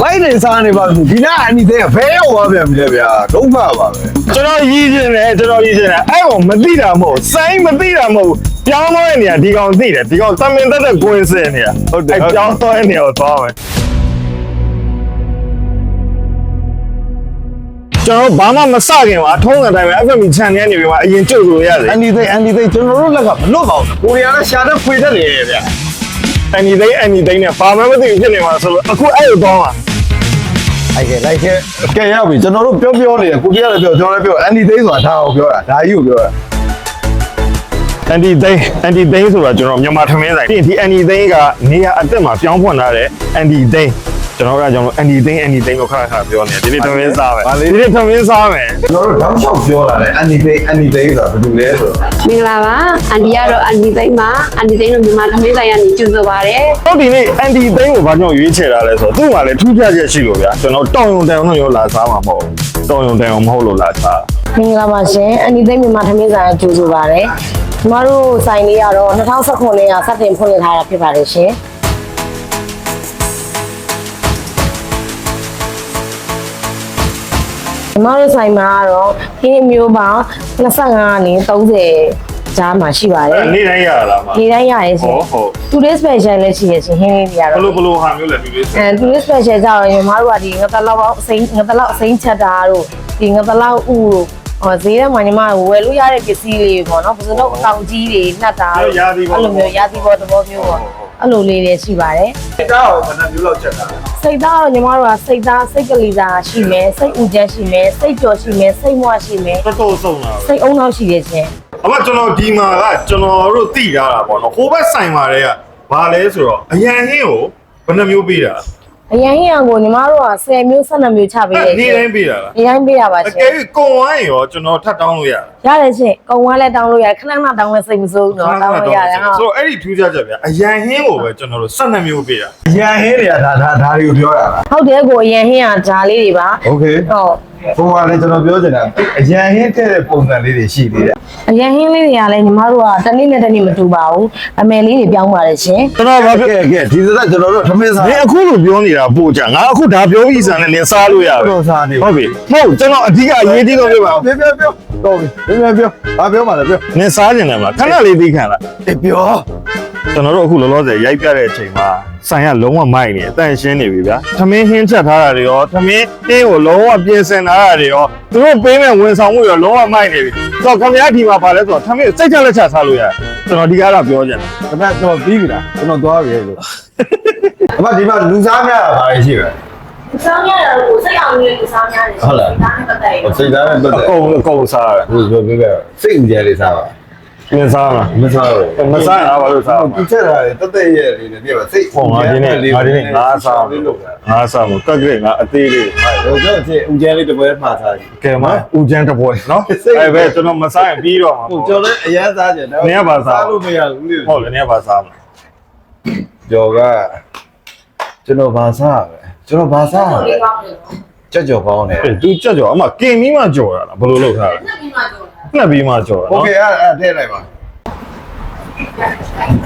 ဘိုက်နေစားနေပါဘူးဒီနာအနီသေးဘဲရောက်သွားပြန်ပြီလေဗျာဒုက္ခပါပဲကျွန်တော်ရည်ချင်တယ်ကျွန်တော်ရည်ချင်တယ်အဲ့ကောင်မသိတာမဟုတ်စိုင်းမသိတာမဟုတ်ပြောင်းသွားတဲ့နေရာဒီကောင်သိတယ်ဒီကောင်တမင်တက်တဲ့ကိုယ်စင်နေရဟုတ်တယ်ပြောင်းသွားတဲ့နေရာကိုသွားမယ်ကျွန်တော်ဘာမှမစခင်ပါထုံးတဲ့အတိုင်းပဲ FMB channel နေပြီးမှအရင်ကြုတ်လို့ရတယ်အနီသေးအနီသေးကျွန်တော်တို့လက်ကမလွတ်ပါဘူးကိုရီးယားကရှာတဲ့ဖွေတတ်နေရဲ့ဗျာ အနီသိန်းအနီသိန်းနဲ့ဘာမှမသိဘူးဖြစ်နေမှာဆိုလို့အခုအဲ့ကိုသွားမှာအဲ့ကဲလိုက်ခဲ့ကဲရောက်ပြီကျွန်တော်တို့ပြောပြောနေတယ်ကိုကြီးကလည်းပြောကျွန်တော်လည်းပြောအန်ဒီသိန်းဆိုတာဒါကိုပြောတာဒါကြီးကိုပြောတာအန်တီသိန်းအန်တီသိန်းဆိုတာကျွန်တော်မြန်မာထမင်းဆိုင်ပြီးရင်ဒီအန်တီသိန်းကနေရာအသက်မှာပြောင်းဖွင့်လာတဲ့အန်တီသိန်း ကျွန်တော်ကကျွန်တော်အန်တီသိန်းအန်တီသိန်းကိုခါခါပြောနေတယ်ဒီနေ့ထမင်းစားမယ်ဒီနေ့ထမင်းစားမယ်ကျွန်တော်တို့တောင်းလျှောက်ပြောလာတယ်အန်ဒီသိန်းအန်ဒီသိန်းဆိုတာဘယ်လိုလဲဆိုတော့မင်္ဂလာပါအန်ဒီကတော့အန်ဒီသိန်းပါအန်ဒီသိန်းတို့မြန်မာသမီးဆိုင်ကနေကြိုဆိုပါရစေတော့ဒီနေ့အန်တီသိန်းကိုဘာကြောင့်ရွေးချယ်တာလဲဆိုတော့သူ့မှာလည်းထူးခြားချက်ရှိလို့ဗျာကျွန်တော်တောင်ယုံတန်ယုံတော့ရောလာစားမှာမဟုတ်ဘူးတောင်ယုံတန်ယုံမဟုတ်လို့လာစားမင်္ဂလာပါရှင်အန်ဒီသိမ်းမြန်မာထမင်းဆိုင်ကြိုဆိုပါရစေကျမတို့ဆိုင်လေးကတော့2019ခုနှစ်ကစတင်ဖွင့်လှစ်ထားတာဖြစ်ပါတယ်ရှင် မတို့ဆိုင်မှာကတော့ခင်းအမျိုးပေါင်း25ကနေ30ကြားမှာရှိပါတယ်အဲ့နေ့တိုင်းရတာမှာဒီတိုင်းရတယ်ရှင်ဟုတ်ဟုတ် Today special လည်းရှိရရှင်ဟင်းလေးတွေကတော့ဘလို့ဘလို့ဟာမျိုးလဲဒီလေးအဲ today special ကြတော့ညီမတို့ကဒီငတလောက်အစိမ်းငတလောက်အစိမ်းချက်တာတို့ဒီငတလောက်ဥတို့ဟောဈေးထဲမှာညီမတို့ဝယ်လို့ရတဲ့ပစ္စည်းလေးပေါ့နော်ပစတော့အကောင်ကြီးတွေနှက်တာတို့အဲ့လိုမျိုးရာသီပေါ်သဘောမျိုးပေါ့ အဲ့လိုလေးတွေရှိပါတယ်ဒါကိုဘယ်နှမျိုးလောက်ချက်တာလဲစိတ်သားတော့ညီမတို့ကစိတ်သားစိတ်ကလေးသားရှိမယ်စိတ်ဥကျန်းရှိမယ်စိတ်ကြော်ရှိမယ်စိတ်မွရှိမယ်တော်တော်ဆုံးလာပဲစိတ်အုံနောက်ရှိတယ်ရှင်အမကျွန်တော်ဒီမှာကကျွန်တော်တို့သိထားတာပေါ့နော်ဟိုဘက်ဆိုင်မှာတွေကဘာလဲဆိုတော့အရန်ဟင်းကိုဘယ်နှမျိုးပေးတာ အရင်ဟင်းအောင်ကိုညီမတို့က10မျိုး12မျိုးချပေးတယ် နေ့ ရှင် တိုင်းပေးတာလား ဒီတိုင်းပေးရပါ အ ရှင် ကယ်၍ကုံဝိုင်းရောကျွန်တော်ထပ်တောင်းလို့ရတယ် ရတယ်ရှင်ကုံဝမ်းလည်းတောင်းလို့ရတယ်ခဏခဏတောင်းလဲစိတ်မစိုးဘူးနော်တောင်းလို့ရတယ်ဟာ ဆိုတော့အဲ့ဒီထူးခြားချက်ဗျာအရန်ဟင်းကိုပဲကျွန်တော်တို့12မျိုးပေးတာ အရန်ဟင်းတွေကဒါဒါဒါတွေကိုပြောတာလား ဟုတ်တယ်ကိုအရင်ဟင်းကဂျာလေးတွေပါ โอเค ဟုတ် ဟိုကလည်းကျွန်တော်ပြောချင်တာအရန်ဟင်းတဲ့ပုံစံလေးတွေရှိသေးတယ်အရင်ဟင်းလေးတွေကလည်းညီမတို့ကတစ်နေ့နဲ့တစ်နေ့မတူပါဘူးအမယ်လေးတွေပြောင်းပါတယ်ရှင်ကျွန်တော်ဘာကဲကဲဒီစက်ကျွန်တော်တို့ထမင်းစားဒီအခုလိုပြောနေတာပို့ကြငါအခုဒါပြောပြီးစံနဲ့နင်စားလို့ရပဲတော့စားနေဟုတ်ပြီမဟုတ်ကျွန်တော်အဓိကအရေးကြီးဆုံးပြောပါဦးပြောပြောပြောတော့ပြီပြောပြောဘာပြောမှလဲပြောနင်စားနေတယ်မလားခဏလေးသိခံလားအေးပြောကျွန်တော်တို့အခုလောလောဆယ်ရိုက်ပြတဲ့အချိန်မှာဆိုင်ကလုံးဝမိုက်နေတယ်တန့်ရှင်းနေပြီဗျာသမင်းဟင်းချက်ထားတာတွေရောသမင်းဟင်းကိုလုံးဝပြင်ဆင်ထားတာတွေရောသူတို့ပေးမဲ့ဝန်ဆောင်မှုရောလုံးဝမိုက်နေပြီဆိုတော့ခင်ဗျားဒီမှာပါလဲဆိုတော့သမင်းစိတ်ချလက်ချစားလို့ရတယ်ကျွန်တော်ဒီကားတော့ပြောချင်တယ်ဒါပေမဲ့ကျွန်တော်ပြီးပြီလားကျွန်တော်သွားပြီလို့အမဒီမှာလူစားများတာပါရှိပဲစောင်းရတယ်ကိုစိတ်အောင်ကြီးကိုစောင်းရတယ်ဟုတ်လားဒါနဲ့ပတ်သက်ရင်စိတ်သားနဲ့ပတ်အသက်ကုန်အကုန်စားရတယ်ဟုတ်ပြောပြောစိတ်ဥကြဲလေးစားပါ နင်စားမလားမစားဘူးမစားရင်အားဘာလို့စားမဒီလဲချက်ထားတယ်တက်တက်ရဲ့လေးနဲ့ပြပါစိတ်ဟောငါဒီနေ့ငါဒီနေ့ငါစားမလေးလို့လို့ငါစားမလို့ကက်ကလေးငါအသေးလေးဟိုကျတော့စိတ်ဥကြဲလေးတစ်ပွဲမှာစားတယ်ကဲမဦးချမ်းတစ်ပွဲနော်စိတ်အဲ့ပဲကျွန်တော်မစားရင်ပြီးတော့မှာဟိုကျော်လည်းအရန်စားကြတယ်နင်ကဘာစားလို့မရဘူးလေဟုတ်တယ်နင်ကဘာစားမလဲကျော်ကကျွန်တော်ဘာစားပဲကျွန်တော်ဘာစားလေးပါမယ်ကြက်ကြော်ကောင်းတယ်အဲ့သူကြက်ကြော်အမကင်ပြီးမှကြော်ရတာဘယ်လိုလုပ်ထားလဲ နှစ်ပြီးမှကြော်တာ နှစ်ပြီးမှကြော်တာနော် โอเคအဲ့အဲ့ထည့်လိုက်ပါ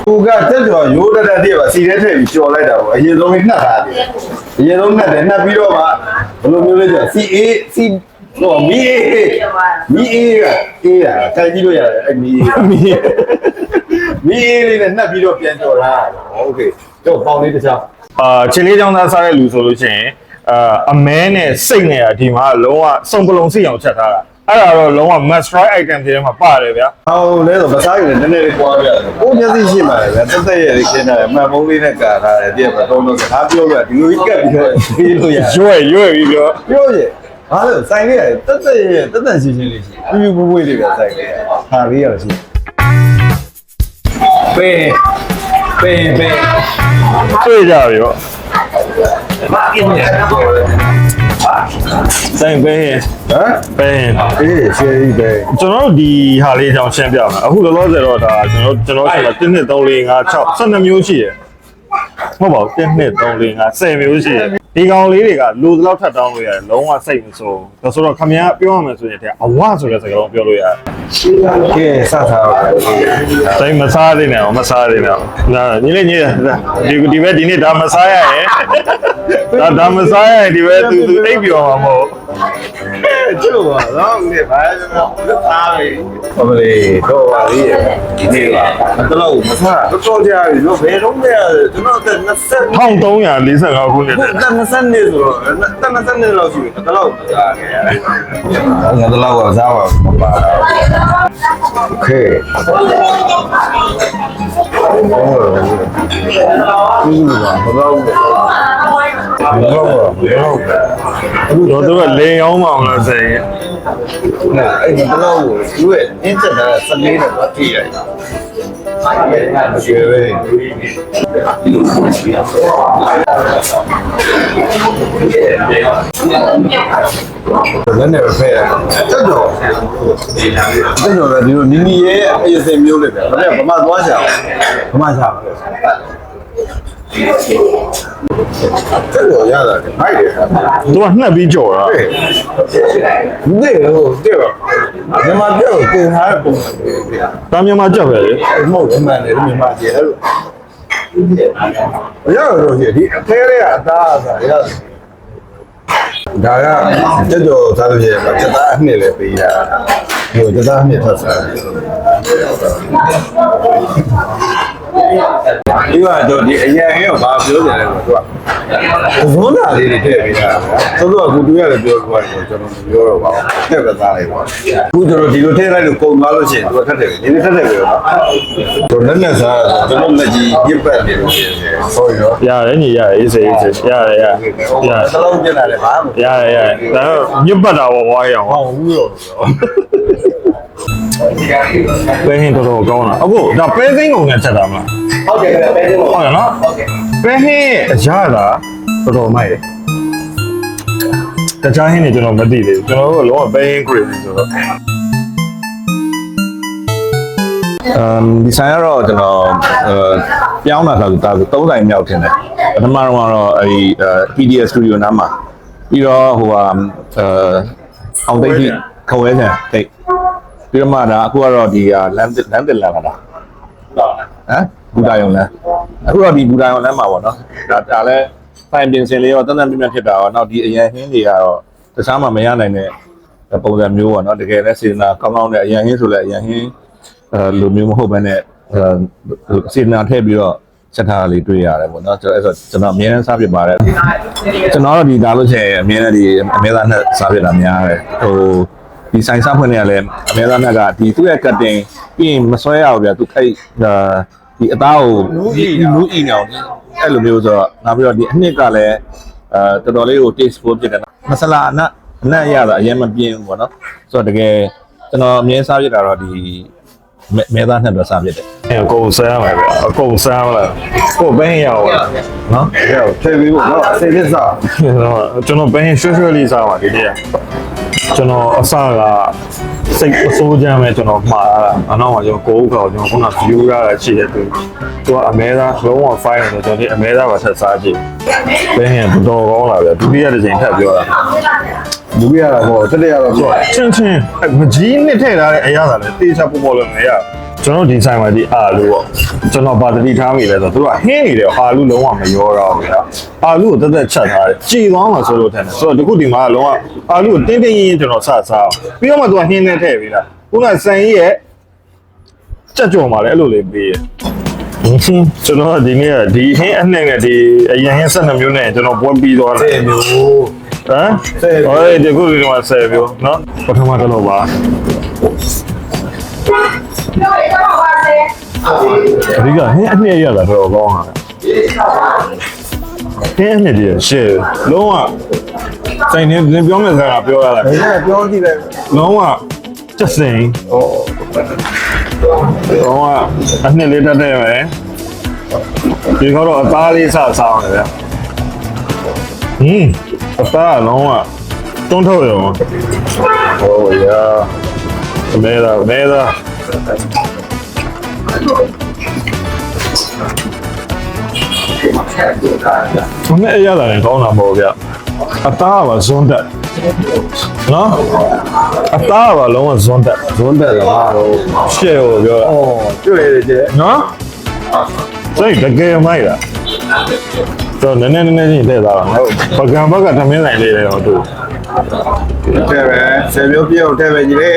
ကိုကတက်ကြော်ရိုးတက်တက်တည်းပါစီထဲထည့်ပြီးကြော်လိုက်တာပေါ့အရင်ဆုံးနှက်ထားတယ်အရင်ဆုံးနှက်တယ်နှက်ပြီးတော့မှဘယ်လိုမျိုးလဲကြော် CA C ဟိုမီအေမီအေကအေးရတိုင်ကြည့်လို့ရတယ်အဲ့မီအေမီမီအေလေးနဲ့နှက်ပြီးတော့ပြန်ကြော်တာโอเคတော့ပေါင်းလေးတစ်ချောင်း အာချင်းလေးချောင်းသားစားတဲ့လူဆိုလို့ရှိရင်အာအမဲနဲ့စိတ်နဲ့အဒီမှာလုံးဝစုံပလုံစိတ်အောင်ချက်ထားတာ အဲ့ဒါတော့လုံးဝ must try item တွေထဲမှာပါတယ်ဗျာဟောလဲဆိုမစားရင်လည်းနည်းနည်းလေးပွားပြရတယ်ကိုမျက်စိရှိမှလည်းတက်တက်ရဲ့လေးခင်းထားတယ်မှန်ပုံးလေးနဲ့ကာထားတယ်ပြည့်ပါတော့တော့စကားပြောလို့ဒီလိုကြီးကပ်ပြီးတော့ပြီးလို့ရတယ်ရွဲ့ရွဲ့ပြီးပြောပြောရဲ့ဘာလို့ဆိုင်လေးရတယ်တက်တက်ရဲ့တက်တက်ရှင်းရှင်းလေးရှိပြပြပွေးပွေးလေးပဲဆိုင်လေးဟာလေးရရှိပေပေပေတွေ့ကြပြီပေါ့မာကင်းနေ ဆိုင်ပဲရင်ဟမ်ပဲရင်အေးရှယ်ကြီးပဲကျွန်တော်တို့ဒီဟာလေးအကြောင်းရှင်းပြမယ်အခုလောလောဆယ်တော့ဒါကျွန်တော်ကျွန်တော်ဆိုတော့1 2 3 4 5 6 12မျိုးရှိတယ်မဟုတ်ပါဘူး1 2 3 4 5 10မျိုးရှိတယ် ဒီကောင်လေးတွေကလူသလောက်ထပ်တောင်းလို့ရတယ်လုံးဝစိတ်မဆိုးဒါဆိုတော့ခမ ्या ပြောရမယ်ဆိုရင်တဲ့အဝဆိုတဲ့စကားလုံးပြောလို့ရတယ်ကဲစထားပါစိတ်မစားသေးနဲ့မစားသေးနဲ့ဒါညီလေးညီလေးဒီဒီဘက်ဒီနေ့ဒါမစားရရဲ့ဒါဒါမစားရင်ဒီပဲသူသူအိပ်ပြောမှာမဟုတ် ကျိုးပါတော့ဒီဘာလဲသားပဲဘာလဲတော့ပါလေဒီနေ့ပါတလို့မစားတော့ကြာပြီတော့ဘယ်တော့မှကျွန်တော်တက်20 1345ခုနှစ် ခု တဲ့ တက်20နေဆိုတော့တက်20နေလောက်ရှိပြီတလို့ကြာနေရတယ်ငါတလို့ကစားပါမပါโอเคဒီလိုပါဘာလို့ မဟုတ်ပါဘူးမဟုတ်ဘူးတို့တို့ကလေအောင်မအောင်လားဆိုင်ရဲ့နာအဲ့ဒီတော့သူရဲ့အင်းချက်တာ14နဲ့မပြည့်ရဘူးအဲ့ဒါကကျေပဲလည်းနေဖဲတက်တော့တက်တော့ဒီလိုနီနီရဲ့အရေးစင်မျိုးလေးပဲဒါပေမဲ့ဗမာသွားချာဗမာချာပါ 这个样的，卖的。 သူကနှက်ပြီးကြော်တာ 对，那个对吧？他妈这个跟他不对呀， ဒါမြန်မာကြက်ပဲလေ 冇人买的，没买钱了。不要东西，你开了呀，打啥呀？ဒါကတက်တော်သားလို့ရှိရင်တက်သားအနှစ်လည်းပေးရဟိုတက်သားအနှစ်ထပ်စား ဒီကတော့ဒီအရင်ဟင်းကိုဘာပြောကြလဲဆိုတော့သူကသဇွန်းတာလေးတွေထည့်ပေးတာဆိုတော့အခုတူရတယ်ပြောကွာကျွန်တော်မပြောတော့ပါဘူးထည့်ပဲသားလိုက်ပါအခုကျွန်တော်ဒီလိုထည့်လိုက်လို့ကုန်သွားလို့ရှိရင်သူကထက်တယ်ဒီနေ့ထက်တယ်ပဲနော်ကျွန်တော်လက်စားကျွန်တော်လက်ကြီးပြစ်ပတ်နေလို့ရှိရင်ဟုတ်ရောရတယ်ညီရတယ်အေးစေးအေးစေးရတယ်ရရသလုံးပြလာတယ်ဘာမှရတယ်ရတယ်ဒါတော့ညစ်ပတ်တာပေါ့ဝါးရအောင်မဟုတ်ဘူးရောပဲဟင်းတော်တော်ကောင်းတာအခုဒါပဲစိမ်းကုန်နဲ့ချက်တာမလားဟုတ်တယ်ပဲပဲဟုတ်ဟုတ်ရနော်ဟုတ်ကဲ့ပဲဟင်းအရသာတော်တော်မိုက်တယ်တခြားဟင်းတွေကျွန်တော်မသိသေးဘူးကျွန်တော်တို့ကလုံးဝပဲဟင်း crazy ဆိုတော့အမ်ဒီဆိုင်ကတော့ကျွန်တော်အဲပြောင်းလာတာဆိုဒါဆို3ဆိုင်မြောက်ထင်တယ်ပထမတော့ကတော့အဲဒီ PDS Studio နားမှာပြီးတော့ဟိုဟာအဲအောင်သိတိခဝဲဆန်တိတ်ပြီးတော့မှဒါအခုကတော့ဒီလမ်းလမ်းတင်လာတာဟ မ်ဘူတာယုံလမ်းအခုတော့ဒီဘူတာယုံလမ်းမှာပေါ့နော်ဒါဒါလည်းဆိုင်ပြင်ဆင်လေးရောတန်းတန်းပြည့်ပြည့်ဖြစ်တာရောနောက်ဒီအရင်ဟင်းတွေကတော့တခြားမှမရနိုင်တဲ့ပုံစံမျိုးပေါ့နော်တကယ်လည်းစေတနာကောင်းကောင်းနဲ့အရင်ဟင်းဆိုလည်းအရင်ဟင်းအဲလိုမျိုးမဟုတ်ဘဲနဲ့အဲစေတနာထည့်ပြီးတော့ချက်ထားတာလေးတွေ့ရတယ်ပေါ့နော်ကျွန်တော်အဲ့ဆိုကျွန်တော်အများနဲ့စားဖြစ်ပါတယ်ကျွန်တော်တို့ဒီဒါလို့ရှိရင်အများနဲ့ဒီအများသားနဲ့စားဖြစ်တာများတယ်ဟိုဒီဆိုင်စားဖွင့်နေရလဲအများသားနဲ့ကဒီသူ့ရဲ့ cutting ပြီးရင်မဆွဲရဘူးဗျာသူအဲ့ ဒီအသားကိုနူးအီနူးအီနေအောင်အဲ့လိုမျိုးဆိုတော့နောက်ပြီးတော့ဒီအနှစ်ကလည်းအဲတော်တော်လေးကို tasteful ဖြစ်တယ်မဆလာအနက်အနက်ရတာအရင်မပြင်းဘူးပေါ့နော်ဆိုတော့တကယ်ကျွန်တော်အမြဲစားဖြစ်တာတော့ဒီမဲမဲသားနှစ်တော့စားဖြစ်တယ်အကုန်ဆမ်းမယ်ဗျအကုန်ဆမ်းလာကိုပဲဟင်းရအောင်နော်ဟဲ့ထည့်ပြီးဖို့နော်စေးလစ်စားကျွန်တော်ဘယ်ရွှဲရွှဲလေးစားပါဒီနေ့ ကျွန်တော်အစကစိတ်အစိုးချမ်းပဲကျွန်တော်မှားတာအနောက်မှာကျွန်တော်ကိုယ်ဥက္ကကျွန်တော်ခုန view ရတာရှိတဲ့သူသူကအမဲသားလုံးဝ fine တယ်ကျွန်တော်ဒီအမဲသားပါဆက်စားကြည့်ဘယ်ဟင်တော်ကောင်းလာဗျဒုတိယတစ်ချိန်ထပ်ပြောတာလူရတာပေါ့တက်ရတော့ဆိုချင်းချင်းမကြီးနှစ်ထည့်ထားတဲ့အရာသာလဲတေးချပေါ်ပေါ်လို့မရ ကျွန်တော်ဒီဆိုင်မှာဒီအာလူပေါ့ကျွန်တော်ပါတတိထားမိလဲဆိုတော့သူကဟင်းနေတယ်အာလူလုံးဝမရောတော့ဘူးဗျာအာလူကိုတက်တက်ချက်ထားတယ်ကြည်သွားမှာဆိုလို့ထင်တယ်ဆိုတော့ဒီခုဒီမှာလုံးဝအာလူကိုတင်းတင်းရင်းရင်းကျွန်တော်စစားအောင်ပြီးတော့မှသူကဟင်းနဲ့ထည့်ပြီးလားခုနဆန်ကြီးရဲ့ကြက်ကြော်မှာလဲအဲ့လိုလေးပေးရကျွန်တော်ဒီနေ့ကဒီဟင်းအနှဲ့နဲ့ဒီအရင်ဟင်း12မျိုးနဲ့ကျွန်တော်ပွဲပြီးသွားတယ်စေမျိုးဟမ်ဟောဒီခုဒီမှာဆယ်ပြောနော်ပထမတော့ပါ အဓိကဟင်းအနှစ်ရတာတော့ကောင်းတာဟင်းအနှစ်တည်းရှေ့လုံးဝစိုင်နေပြောမယ်စကားပြောရတာဘယ်ကပြောကြည့်လဲလုံးဝချက်စင်ဟောလုံးဝအနှစ်လေးတက်တယ်ပဲဒီကတော့အသားလေးစဆောင်းတယ်ဗျဟင်းအသားလုံးဝတွန်းထုတ်ရုံဟိုရမဲတာမဲတာ သူနဲ့ရတာလည်းကောင်းတာမဟုတ်ဗျအသားပါဇွန်းတက်နော်အသားပါလုံးဝဇွန်းတက်ဇွန်းတက်လာတော့ရှေ့ကိုပြောတာအော်တွေ့ရတယ်ကျဲနော်စိတ်တကယ်မိုက်တာတော့နည်းနည်းနည်းနည်းချင်းထည့်သားတာဟုတ်ပကံဘက်ကသမင်းဆိုင်လေးတွေတော့တူတဲ့ပဲဆယ်မျိုးပြည့်အောင်တဲ့ပဲကြီးလေ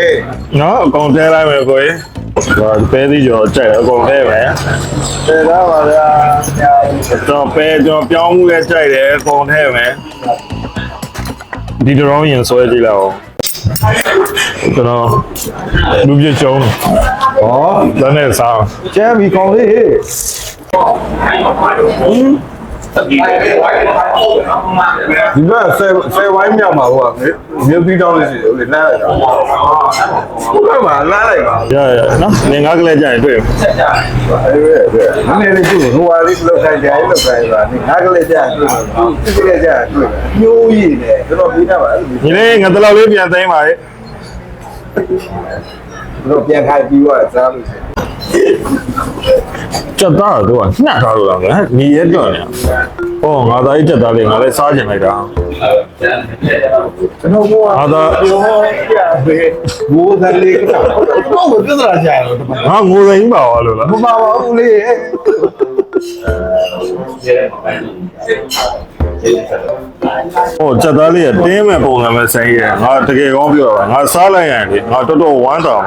နော်အကုန်တဲလိုက်မယ်ကိုကြီး ဒါပဲသီးကျော်ကြိုက်တယ်အကုန်တဲမယ်တဲ့သားပါဗျာတော့ပဲကျွန်တော်ပြောင်းမှုလဲကြိုက်တယ်အကုန်ထဲမယ်ဒီဒရောင်းရင်ဆွဲကြည့်လိုက်အောင်ကျွန်တော်လူပြချုံဟောဒါနဲ့စားကျမ်းပြီကောင်းလေး ဒီဘက်ဆယ်ဆယ်ဝိုင်းမြောက်မှာဟိုကမြို့ပြီးတောင်းလို့ရှိတယ်လေနားလိုက်တာဘယ်မှာနားလိုက်ပါရရနော်ငင်္ဂကလေးကြိုက်တွေ့အဲ့ဒါအဲ့ဒါနည်းနည်းလေးကြည့်ဟိုဟာလေးလောက်ခိုင်းကြလောက်ခိုင်းပါနေငါကလေးကြာတွေ့ပါဒီကလေးကြာတွေ့ပါညိုးရည်နဲ့ကျွန်တော်ပြီးတာပါအဲ့လိုညီလေးငါတလောက်လေးပြန်သိမ်းပါလေတို့ပြန်ခိုင်းပြီးတော့စားလို့ရှိရင် ကြက်သားတော့ကနှက်ထားလို့လားငါညီရဲတော့နေဟောငါသားကြီးကြက်သားလေးငါလည်းစားကျင်လိုက်တာကျွန်တော်ကငါသားပြောပြပဲဘိုးကလေးကတော့မပြဿနာကြာတော့တမန်ငါငိုသိမ်းပါရောလို့လားမပါပါဘူးလေ ဟောကြက်သားလေးကတင်းမဲ့ပုံစံပဲဆိုင်ရဲငါတကယ်ကောင်းပြောတာငါစားလိုက်ရင်လေငါတော်တော်ဝမ်းတောင်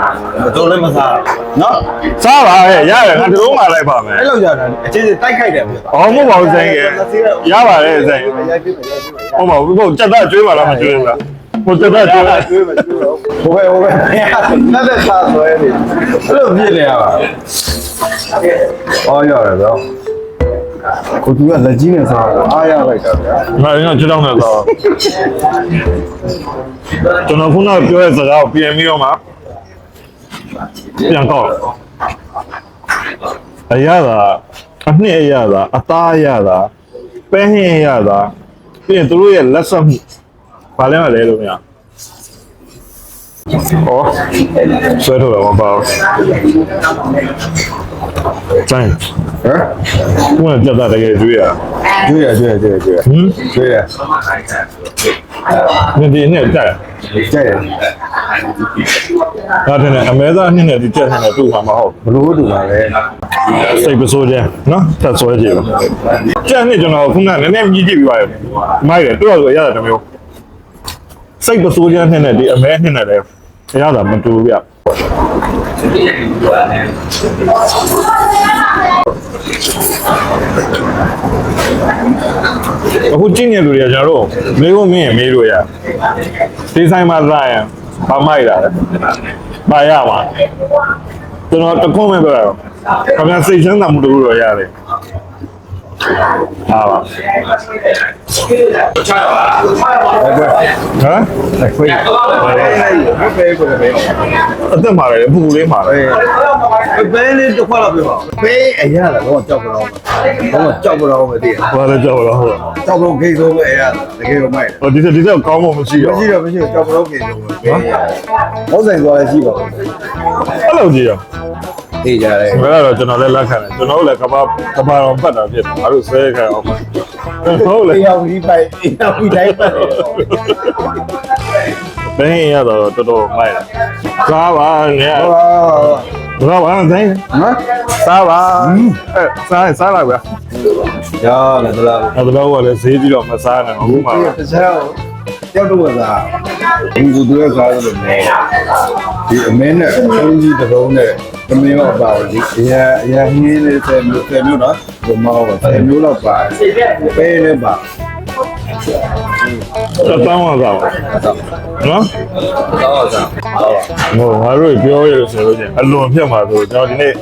တို့လည်းမစားနော်စားပါရဲ့ရတယ်ငါဒီလိုမှလိုက်ပါမယ်အဲ့လိုကြတာအခြေအနေတိုက်ခိုက်တယ်ပြော။အော်မဟုတ်ပါဘူးဆိုင်ရဲ့။ရပါတယ်ဆိုင်။ရိုက်ပြမယ်ရိုက်ပြမယ်ဟုတ်ပါဘူး။ဟုတ်ကြက်သားကျွေးပါလားမကျွေးဘူးလား။ဟိုကြက်သားကျွေးကျွေးမယ်ကျွေးတော့ဟိုပဲဟိုပဲလက်သက်စားဆွဲနေအဲ့လိုပြည့်နေရပါဟောရတယ်ဗျာ ကိုသူကလက်ကြီးနဲ့စားတော့အားရလိုက်တာဗျာ။ငါရင်ကချက်တော့နေတော့ကျွန်တော်ခုနကပြောတဲ့စကားကိုပြင်ပြီးတော့မှပြန်တော့အရသာအနှစ်အရသာအသားအရသာပဲဟင်းအရသာပြီးရင်သူတို့ရဲ့လက်ဆက်မှုဘာလဲမလဲလို့များဟောဆွဲထုတ်တော့မပါဘူး ကျိုင်းဟမ်ဘုန်းကကြက်သားတကယ်ကျွေးရကျွေးရကျွေးရကျွေးရကျွေးရဟမ်ကျွေးရနေဒီနဲ့တက်ကျဲ့ရဒါတင်အမဲသားနှစ်နဲ့ဒီကြက်နဲ့တူမှာမဟုတ်ဘလို့တူပါလဲစိတ်ပစိုးခြင်းနော်တက်ဆွဲကြည့်ပါကြက်နဲ့ကျွန်တော်ခုနကနည်းနည်းမြည်ကြည့်ပြီးပါရမိုက်တယ်တော်တော်ရတာတမျိုးစိတ်ပစိုးခြင်းနဲ့ဒီအမဲနှစ်နဲ့လည်း ရတာမတူဘူးဗျအခုကြည့်နေလူတွေကကျွန်တော်တို့မေးဖို့မင်းရမေးလို့ရဒီဆိုင်မှာလာရင်ဘာမိုက်တာလဲပါရမှာကျွန်တော်တခွန်းပဲပြောရအောင်ခင်ဗျာစိတ်ချမ်းသာမှုတူတော့ရတယ် ဟာပါအဲ့ဒါဟမ်ခွေးဘယ်ကိုလဲဘယ်အသက်မှာလည်းပူပူလေးမှာလည်းဘယ်လေးတစ်ခွက်လောက်ပြပါဘယ်အရာလဲတော့ကြောက်ကြတော့တော့ကြောက်ကြတော့မသိဘူးဘာလဲကြောက်တော့ဟုတ်ကြောက်တော့ဂိတ်ဆုံးပဲအရာတကယ်ကိုမိုက်ဟိုဒီဒီတော့ကောင်းမှမရှိတယ်တော့မရှိတော့မရှိတော့ကြောက်ကြတော့ဂိတ်ဆုံးပဲဟုတ်ဆိုင်သွားလဲရှိပါဘူးအဲ့လိုကြည့်ရ အေးကြတယ်ဘယ်တော့ကျွန်တော်လည်းလက်ခံတယ်ကျွန်တော်လည်းကဘာကဘာတော့ပတ်တာဖြစ်တယ်ငါတို့ဆဲခံအောင်ဟုတ်လေအေးရောက်ဒီပိုင်အေးရောက်ဒီတိုင်းပဲဘယ်ရတော့တော်တော်မိုက်စားပါငယ်ဟောဘာဘာတိုင်းနော်စားပါအဲစားစားလိုက်ဗျာရလာသလားအဲ့တော့ကလည်းဈေးကြီးတော့မစားနိုင်ဘူးမှာတခြား ကြောက်တော့စားဒီကူတူရဲ့စားလို့လည်းဒီအမင်းနဲ့အုံးကြီးတစ်လုံးနဲ့သမင်းတော့ပါဘူးဒီအရာအရာဟင်းလေးဆယ်မျိုးဆယ်မျိုးနော်ဘုမောပါဆယ်မျိုးတော့ပါတယ်ပဲလည်းပါ တတောင်းအောင်စားပါနော်တော့စားတော့ဟိုငါတို့ပြောရလို့ဆိုလို့ချင်းအလွန်ဖြတ်မှာဆိုကျွန်တော်ဒီနေ့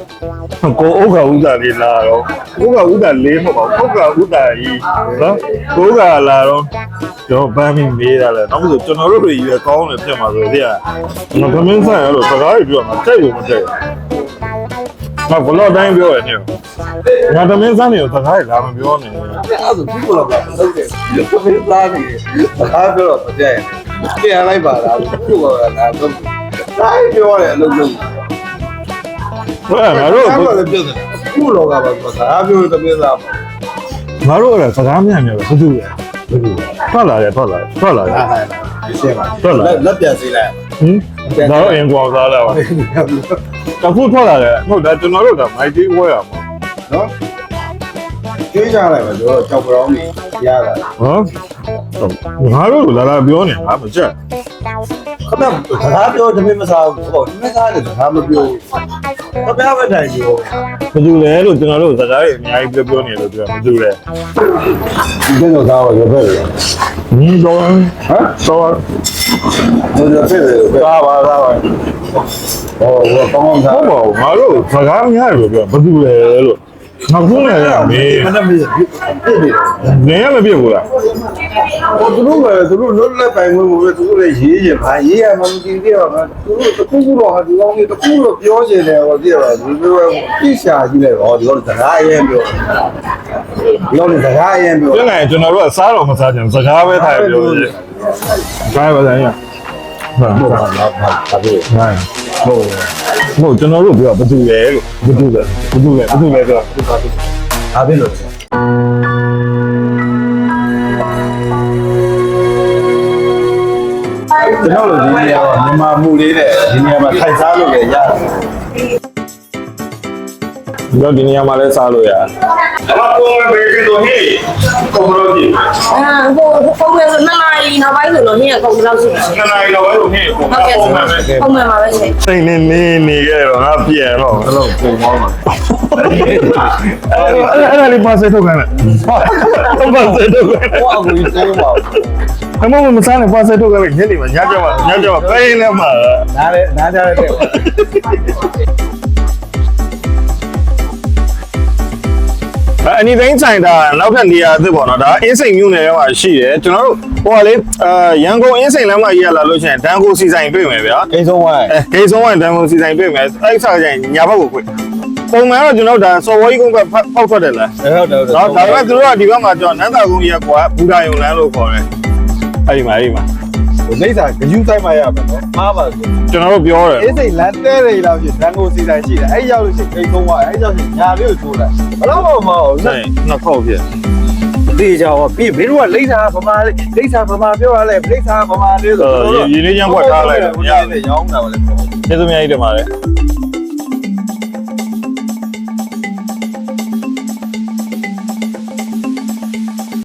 ကိုဥက္ကဥဒ္ဒါလေးလာတော့ဥက္ကဥဒ္ဒါလေးမဟုတ်ပါဘူးဥက္ကဥဒ္ဒါကြီးနော်ကိုဥက္ကလာတော့ကျွန်တော်ပန်းပြီးမေးတာလေနောက်ဆိုကျွန်တော်တို့တွေကြီးပဲကောင်းတယ်ဖြတ်မှာဆိုဒီကကျွန်တော်သမင်းဆိုင်ရလို့စကားတွေပြောမှာကြိုက်လို့မကြိုက်ဘူး ငါဘလော့တိုင်းပြောရနေငါသမင်းဆိုင်နေကိုစကားတွေလာမပြောနဲ့အဲ့ဒါဒီကိုလာပါဟုတ်တယ်သမင်းသားနေအားပြောတော့ကြည့်ပြန်လိုက်ပါလားဒီကိုလာတာတော့တိုင်းပြောတယ်အလုပ်လုပ်ဟဲ့ငါတို့ဘာလို့ပြောတယ်ခုလောကပါဆိုတာအားပြောသမင်းသားငါတို့ကစကားများများပဲဘာလို့လဲထွက်လာတယ်ထွက်လာတယ်ထွက်လာတယ်အားဟာရှင်းပါထွက်လာလက်လက်ပြန်စီလိုက် ဟင်ဒါတော့အင်ကွာစားလာပါအခုထွက်လာတယ်ဟုတ်တယ်ကျွန်တော်တို့ကမိုက်တီးဝဲရမှာနော်ကကျွေးချလိုက်ပါကျွန်တော်ကြောက်ကြောင်နေရတာဟောငါတို့လာလာပြောနေငါမကြက် ခဏစကားပြောတမင်မစားဘူးဟောတမင်စားတယ်စကားမပြောဘူးခပြပဲတိုင်ကြီးမတူလဲလို့ကျွန်တော်တို့စကားတွေအများကြီးပြောပြောနေလို့ပြောမတူလဲဒီတော့သားရောပဲလေဟင်းတော့ဟမ်တော့ဟိုတော့ဖြစ်တယ်ပဲသားပါသားပါဟောဟိုကောင်းကောင်းစားဟုတ်ပါဘူးငါတို့စကားများတယ်လို့ပြောမတူလဲလို့ နောက်ဆုံးလည်းရမေးမနေ့မပြည့်နေတယ်နေရမပြည့်ဘူးလားဟိုသူတို့ကသူတို့လွတ်လပ်ပိုင်ခွင့်ကိုပဲသူတို့လည်းရေးချင်ပါရေးရမှမကြည့်ကြပါဘူးသူတို့တခုခုတော့ဟာဒီကောင်းကြီးတခုတော့ပြောချင်တယ်ဟောပြပါဒီလိုပြစ်ရှာကြည့်လိုက်ဟောဒီတော့စကားအရင်ပြောဒီတော့စကားအရင်ပြောပြန်လာရင်ကျွန်တော်တို့ကစားတော့မစားကြဘူးစကားပဲထားပြောတယ်ဒါပဲဆိုင်ရဟုတ်ဟုတ်ဟာဟာဟာပြေ ဟုတ်ဟုတ်ကျွန်တော်တို့ပြောဘယ်သူလဲလို့ဘယ်သူလဲဘယ်သူလဲဘယ်သူလဲပြောဟာပြေလို့ကျွန်တော်တို့ဒီနေရာမှာမြန်မာမှုလေးနဲ့ဒီနေရာမှာထိုင်စားလို့လည်းရတယ်ဒီတော့ဒီနေရာမှာလဲစားလို့ရတယ် အမပေါ်မယ်ဘယ်လိုဟေးကောင်းလို့ဒီအာဟိုပုံမှန်ဆိုနှစ်နာရီနောက်ပိုင်းဆိုတော့နေ့ကကုန်လောက်ရှိတယ်နှစ်နာရီတော့ဘယ်လိုဟေးပုံဟုတ်ကဲ့ပုံမယ်ပဲပုံမှန်ပါပဲရှင်စိတ်နေနေနေကြတော့ငါပြန်တော့အဲ့လိုပုံမောင်းတာအဲ့အဲ့ဒါလေးပါစေထုတ်ခိုင်းလိုက်ပါစေထုတ်ခိုင်းလိုက်ဟောအကူကြီးစေးပါဘူးအမမမစားနဲ့ပါစေထုတ်ခိုင်းလိုက်ညနေမှာညကြမှာညကြမှာပိန်းလဲမှာနားလေနားကြရတဲ့ အနီသိန်းဆိုင်တာနောက်ထပ်နေရာအသစ်ပေါ့နော်ဒါအင်းစိန်မြို့နယ်ထဲမှာရှိတယ်ကျွန်တော်တို့ဟိုကလေအာရန်ကုန်အင်းစိန်လမ်းမကြီးကလာလို့ရှိရင်ဒန်ကိုစီဆိုင်တွေ့မယ်ဗျာအိမ်ဆုံးဝိုင်းအဲဂိတ်ဆုံးကဒန်ကိုစီဆိုင်တွေ့မယ်အဲ့ဆောက်ကြရင်ညာဘက်ကိုခွေပုံမှန်တော့ကျွန်တော်ဒါစော်ဝေးကုန်းဘက်ဖောက်ထွက်တယ်လားဟုတ်တယ်ဟုတ်တယ်နော်ဒါပေမဲ့သူတို့ကဒီဘက်မှာကျွန်တော်နန်းသာကုန်းရက်ကွာဘူဒါယုံလမ်းလို့ခေါ်တယ်အဲ့ဒီမှာအဲ့ဒီမှာ လိမ့်စာဂယူးဆိုင်မှာရမယ်နော်မှားပါဆိုကျွန်တော်တို့ပြောတယ်အေးစိတ်လမ်းတဲတွေလောက်ရှိဒန်ကိုစီဆိုင်ရှိတယ်အဲ့ရောက်လို့ရှိရင်အိမ်ဆုံးဝိုင်းအဲ့ရောက်ရှိညာလေးကိုထိုးလိုက်ဘယ်တော့မှမဟုတ်ဆိုင်နှစ်ခေါက်ပြည့်ဒီကြောင်ပြီးမင်းတို့ကလိမ့်စာဗမာလိမ့်စာဗမာပြောရလဲလိမ့်စာဗမာလေးဆိုရင်းနှီးချမ်းကွက်ထားလိုက်တယ်ညညနေရောင်းတာပါလေကျေးဇူးများကြီးတင်ပါတယ်